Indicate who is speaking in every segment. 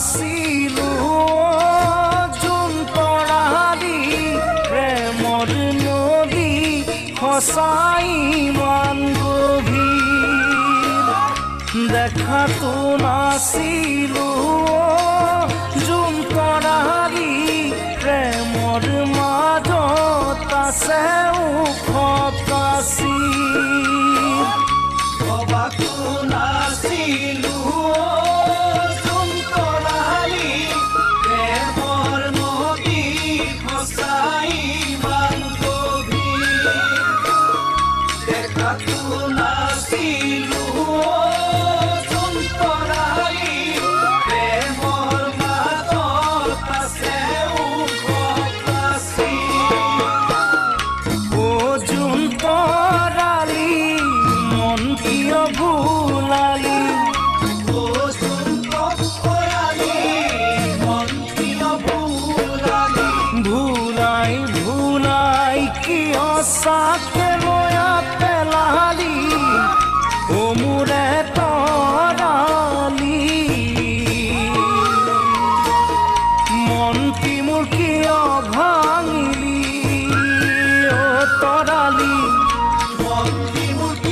Speaker 1: নাছিলো যোন তৰালি প্ৰেমৰ নদী সঁচাই ইমান গভীৰ দেখাতো নাছিলো যোন তৰালি প্ৰেমৰ মাজত আছে ওখ প্ৰাচীৰ ভুলাই ভুলাই কিয় চাকে ময়া পেলালি ও মোৰে তৰালি মনটি মোৰ কিয় ভাঙিলি অ তৰালি।
Speaker 2: জনা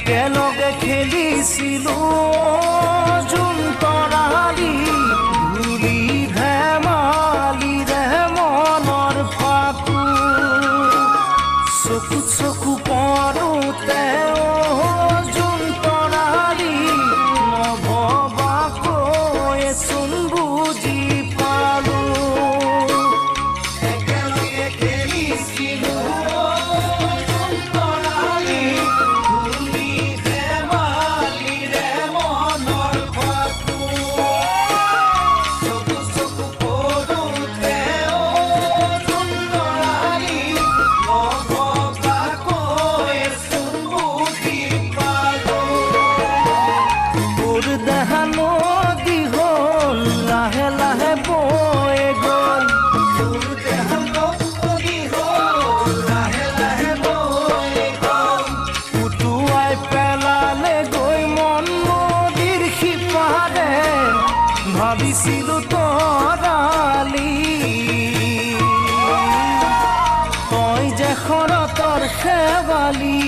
Speaker 2: একেলগে খেলিছিলো যোন তৰালি ধেমালি ধেমালিৰে মনৰ ফাকু। চকু চকু পৰোতে
Speaker 1: দেখা নদী হল লাহে লাহে বয়ে গল। উটুয়াই পেলালে গৈ মন নদীর সিপারে ভাবিছিলো তালি তই যে খরতৰ শেৱালি